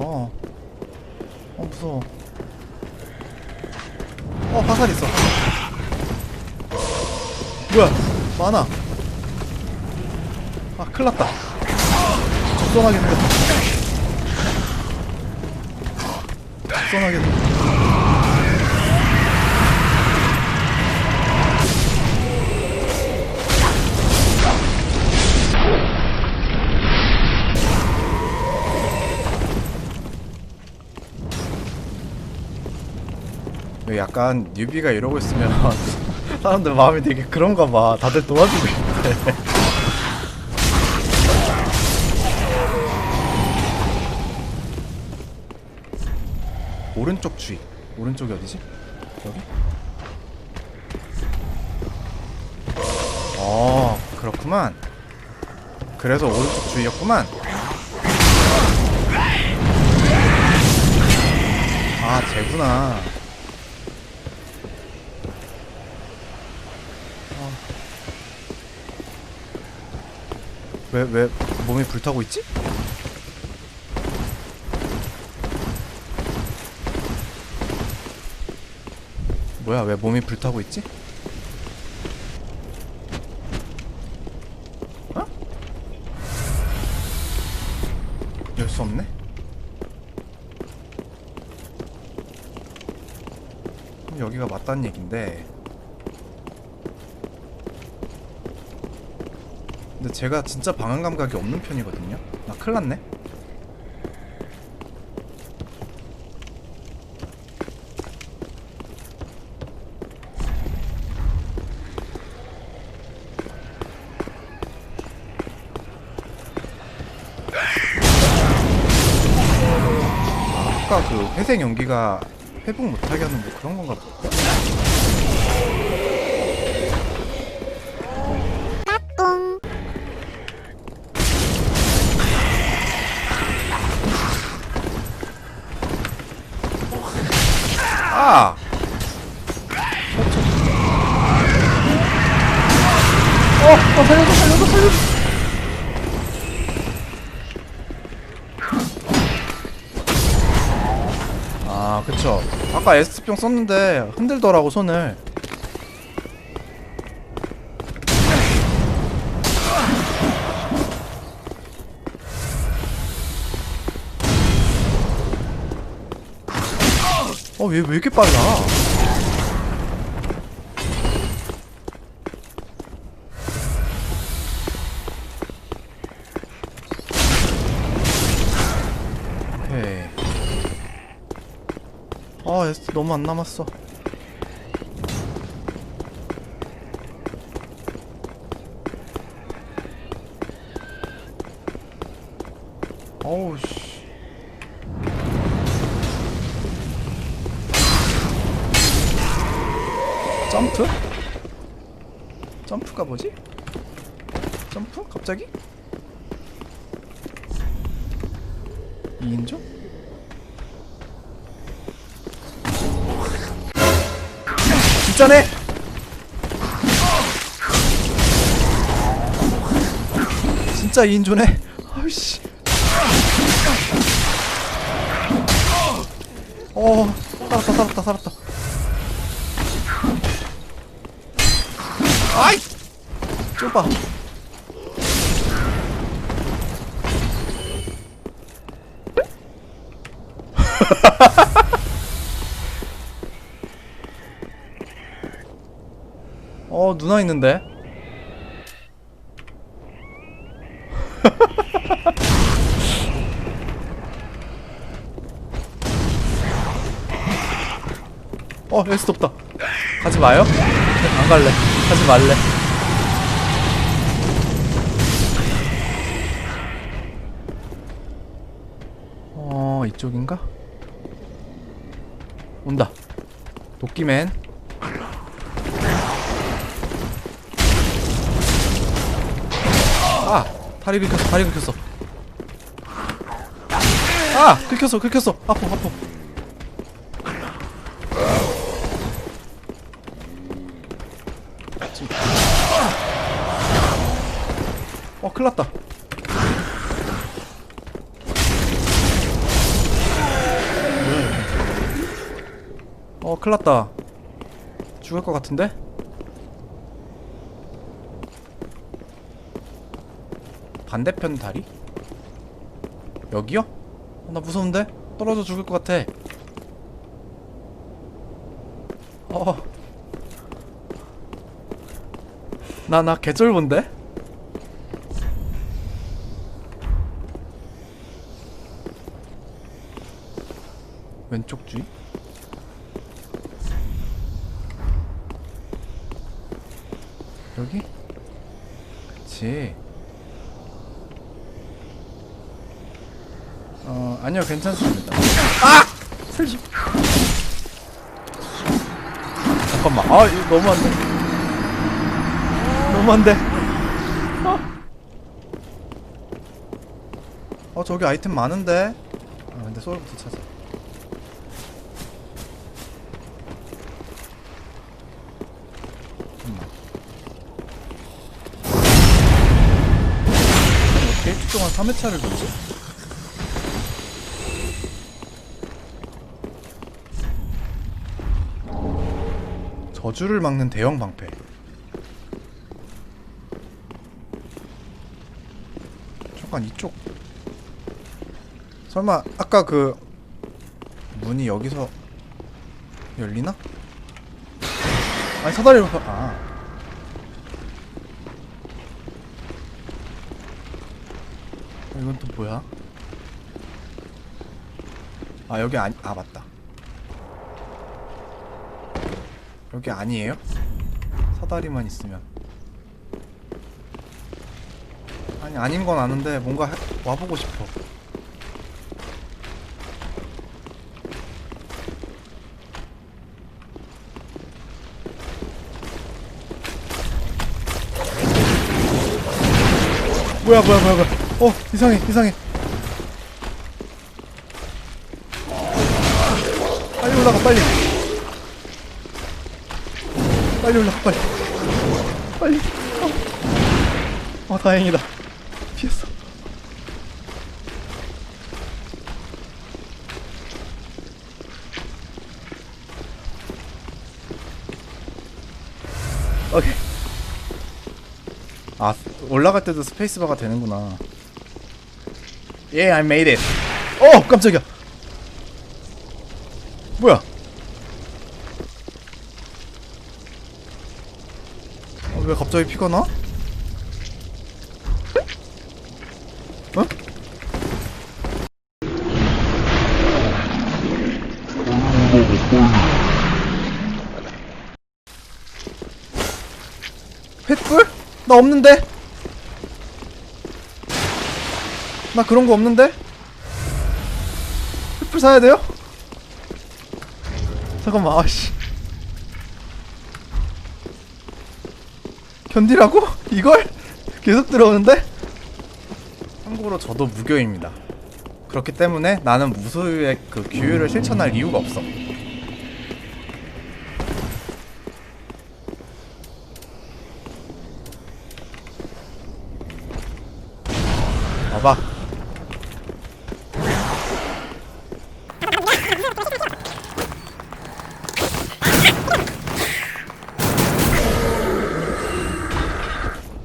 어. 어, 무서워. 어, 화살 있어. 뭐야, 많아. 아, 큰일 났다. 적선하게 생겼다. 적선하게 생겼다. 약간 뉴비가 이러고 있으면 사람들 마음이 되게 그런가 봐. 다들 도와주고 있는데. 오른쪽 주위. 오른쪽이 어디지? 여기? 어, 그렇구만. 그래서 오른쪽 주위였구만. 아, 쟤구나. 왜, 왜 몸이 불타고 있지? 뭐야, 왜 몸이 불타고 있지? 어? 열 수 없네? 여기가 맞다는 얘긴데 근데 제가 진짜 방한 감각이 없는 편이거든요. 나 큰일 났네. 아까 그 회색 연기가 회복 못하게 하는 뭐 그런 건가 어, 어, 살려줘, 살려줘, 살려줘. 아, 그쵸. 아까 S병 썼는데 흔들더라고, 손을. 어, 왜, 왜 이렇게 빨라? 오케이. 아, 너무 안 남았어. 어우, 씨. 점프가 뭐지? 점프? 갑자기? 2인조? 진짜네! 진짜 2인조네? 아이씨 어 살았다 살았다 살았다 아이! 좁아. 어, 누나 있는데? 어, 에스도 없다. 가지 마요? 안 갈래. 하지 말래. 이쪽인가? 온다. 도끼맨. 아! 다리 긁혔어, 다리 긁혔어. 아! 긁혔어, 긁혔어. 아파, 아파. 어, 큰일 났다. 어 큰일났다 죽을 것 같은데? 반대편 다리? 여기요? 어, 나 무서운데? 떨어져 죽을 것 같아 어. 나, 나 개쩔본데? 왼쪽 주의? 여기? 그치. 어 아니요 괜찮습니다. 아! 살지 잠깐만. 아 이거 너무 안돼. 너무 안돼. 아. 어 저기 아이템 많은데? 아 근데 소울부터 찾아 동안 3회차를 돌지? 저주를 막는 대형 방패 잠깐 이쪽 설마 아까 그 문이 여기서 열리나? 아니 사다리로 아 이건 또 뭐야? 아 여기 아니 아 맞다. 여기 아니에요? 사다리만 있으면 아니 아닌 건 아는데 뭔가 해- 와보고 싶어 뭐야 뭐야 뭐야 뭐야 어 이상해 이상해. 빨리 올라가 빨리. 빨리 올라가 빨리. 빨리. 어, 어 다행이다. 피했어. 오케이. 아 올라갈 때도 스페이스바가 되는구나 Yeah I made it 어 깜짝이야 뭐야 어, 왜 갑자기 피가 나? 어? 횃불? 나 없는데? 나 그런 거 없는데? 횃불 사야 돼요? 잠깐만 아씨 견디라고? 이걸? 계속 들어오는데? 참고로 저도 무교입니다. 그렇기 때문에 나는 무소유의 그 규율을 실천할 이유가 없어. 봐봐.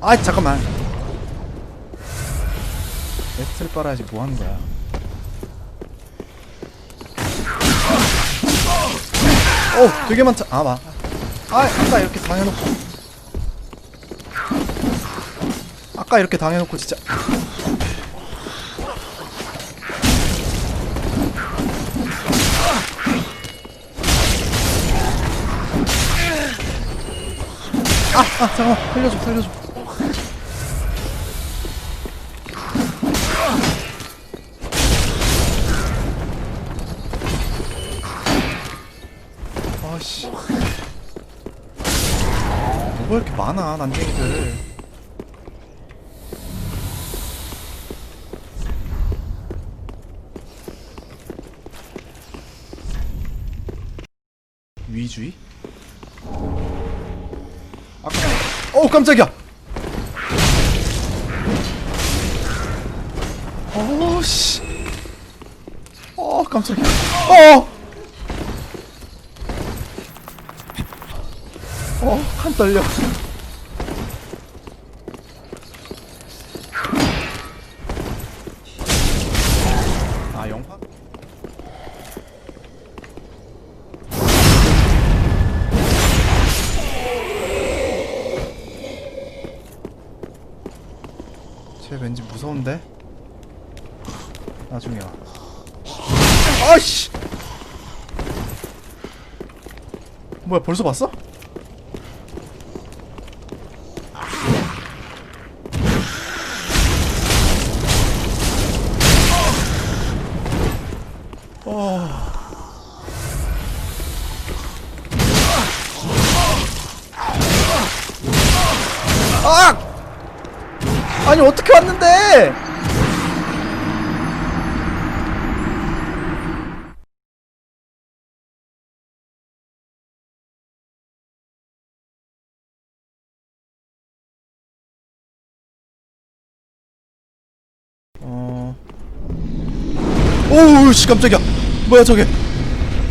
아 잠깐만. 엑셀 빨아야지 뭐 하는 거야? 어, 되게 많다. 아, 마. 아, 아까 이렇게 당해놓고. 아까 이렇게 당해놓고 진짜. 아, 아, 잠깐만. 살려줘, 살려줘. 아씨. 뭐가 이렇게 많아, 난쟁이들. 위주의? 아까 어 깜짝이야. 어씨. 어 깜짝이야. 어. 한 떨려. 아, 영화? 쟤 왠지 무서운데? 나중에 와. 아이씨! 뭐야, 벌써 봤어? 어. 왔는데? 어. 오우 씨 깜짝이야. 뭐야 저게?